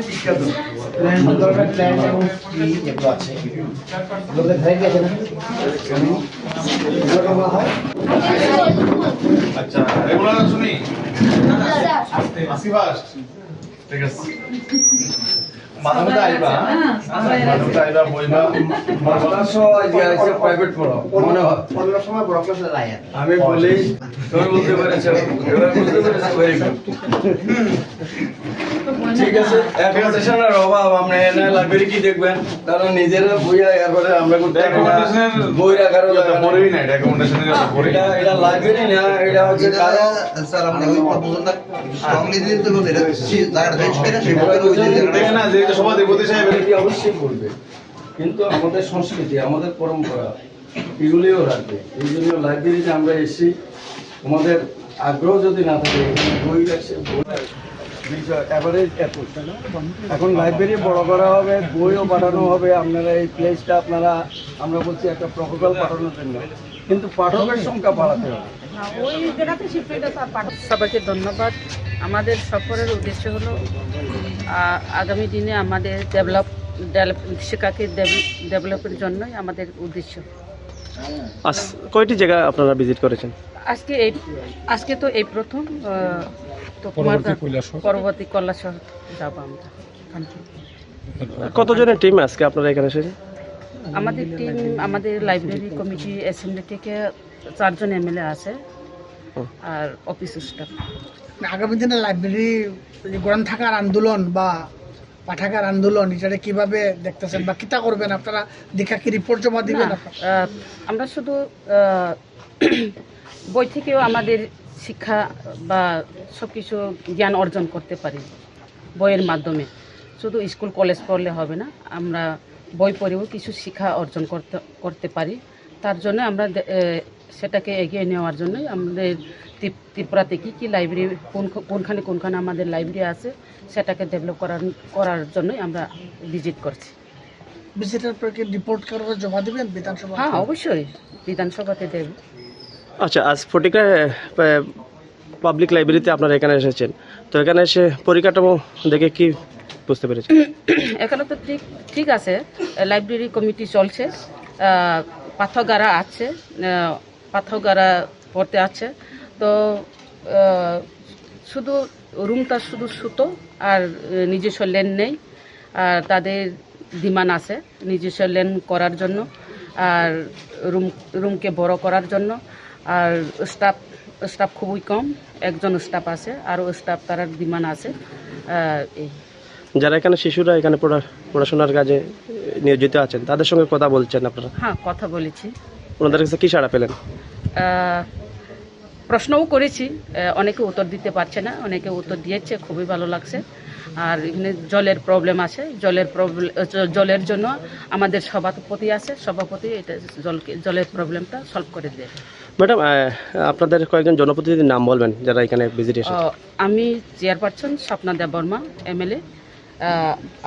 বিখ্যাত plant plant এবং কি যেগুলো আছে এগুলোতে ভ্যারাইটি আছে না হয় আচ্ছা। রেগুলার শুনি আসি ফার্স্ট ঠিক আছে। আইবা প্রাইভেট পড়ো মনে হয়। অন্য সময় বড় ক্লাসে লাইন আমি বলি তুমি বলতে পেরেছ এবার বুঝতে পেরেছ ভেরি গুড ঠিক আছে অ্যাকোমোডেশনের অভাব আমরা এনে লাইব্রেরি কি দেখবেন? তারা নিজেরা বইয়া এরপরে আমরা। বই জায়গা পড়েই না এটা accommodation-এর এটা এটা এটা লাইব্রেরি না এটা হচ্ছে কারও স্যার আপনি ওই প্রপোজালটা স্ট্রংলি দিতে তো এটা জায়গাটা চেঞ্জ করে সেই বইয়ের ওই জায়গাটা না। যে এটা সভাধিপতি এটি অবশ্যই করবে কিন্তু আমাদের সংস্কৃতি আমাদের পরম্পরা এগুলিও রাখবে। এই জন্য লাইব্রেরিতে আমরা এসেছি। আমাদের আগ্রহ যদি না থাকে বই অ্যাভারেজ এখন লাইব্রেরি বড় করা হবে বইও পাঠানো হবে। আপনারা এই প্লেসটা আপনারা আমরা বলছি একটা প্রকল্প পাঠানোর জন্য। কিন্তু পাঠকের সংখ্যা বাড়াতে হবে। সবাইকে ধন্যবাদ। আমাদের সফরের উদ্দেশ্য হলো আগামী দিনে আমাদের ডেভেলপ ডেভেলপ শিক্ষাকে ডেভেলপের জন্যই আমাদের উদ্দেশ্য। আজ কয়টি জায়গা আপনারা ভিজিট করেছেন? আজকে এই আজকে তো এই প্রথম তো পরবর্তী কৈলাসহর। যাব আমরা। কতজনের টিম আজকে আপনারা এখানে এসেছেন? আমাদের টিম আমাদের লাইব্রেরি কমিটি অ্যাসেম্বলি থেকে চারজন এমএলএ আছে আর অফিস স্টাফ আগামী দিনে লাইব্রেরি গ্রন্থাগার আন্দোলন বা পাঠাগার আন্দোলন এটা কীভাবে দেখতেছেন বা কিতা করবেন? আপনারা দেখা কি রিপোর্ট জমা দিবেন আমরা শুধু বই থেকেও আমাদের শিক্ষা বা সব কিছু জ্ঞান অর্জন করতে পারি বইয়ের মাধ্যমে। শুধু স্কুল কলেজ পড়লে হবে না আমরা বই পড়েও কিছু শিক্ষা অর্জন করতে করতে পারি। তার জন্য আমরা সেটাকে এগিয়ে নেওয়ার জন্যই আমাদের ত্রিপুরাতে কী কী লাইব্রেরি কোন কোনখানে কোনখানে আমাদের লাইব্রেরি আছে সেটাকে ডেভেলপ করার করার জন্যই আমরা ভিজিট করছি। ভিজিটার পর কি রিপোর্ট কার্ড জমা দিবেন? বিধানসভা হ্যাঁ অবশ্যই। বিধানসভাতে দেব। আচ্ছা আজ ফটিকা পাবলিক লাইব্রেরিতে আপনারা এখানে এসেছেন। তো এখানে এসে পরিকাঠামো দেখে কি বুঝতে পেরেছেন? এখানে তো ঠিক ঠিক আছে। লাইব্রেরি কমিটি চলছে। আহ, আছে। আহ, পড়তে আছে। তো শুধু রুমটা শুধু সুতো আর নিজস্ব লেন নেই। আর তাদের ডিমান্ড আছে নিজস্ব লেন করার জন্য আর রুম রুমকে বড় করার জন্য। আর স্টাফ স্টাফ খুবই কম একজন স্টাফ আছে আরও স্টাফ তার ডিমান্ড আছে। এই। যারা এখানে শিশুরা এখানে পড়া পড়াশোনার কাজে নিয়োজিত আছেন তাদের সঙ্গে কথা বলছেন আপনারা? হ্যাঁ কথা বলেছি। ওনাদের কাছে কি সাড়া পেলেন? প্রশ্নও করেছি অনেকে উত্তর দিতে পারছে না অনেকে উত্তর দিয়েছে খুবই ভালো লাগছে। আর এখানে জলের প্রবলেম আছে জলের প্রবলেম জলের জন্য আমাদের সভাপতি আছে সভাপতি এটা জলকে জলের প্রবলেমটা সলভ করে দেবে। ম্যাডাম আপনাদের কয়েকজন জনপ্রতিনিধির নাম বলবেন যারা এখানে ভিজিট আমি চেয়ারপারসন স্বপ্না দেব দেববর্মা এমএলএ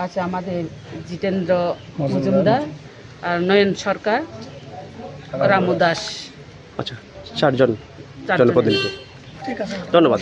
আছে আমাদের জিতেন্দ্র মজুমদার আর নয়ন সরকার রামু দাস। আচ্ছা চারজন। জনপ্রতিনিধি ঠিক আছে। ধন্যবাদ।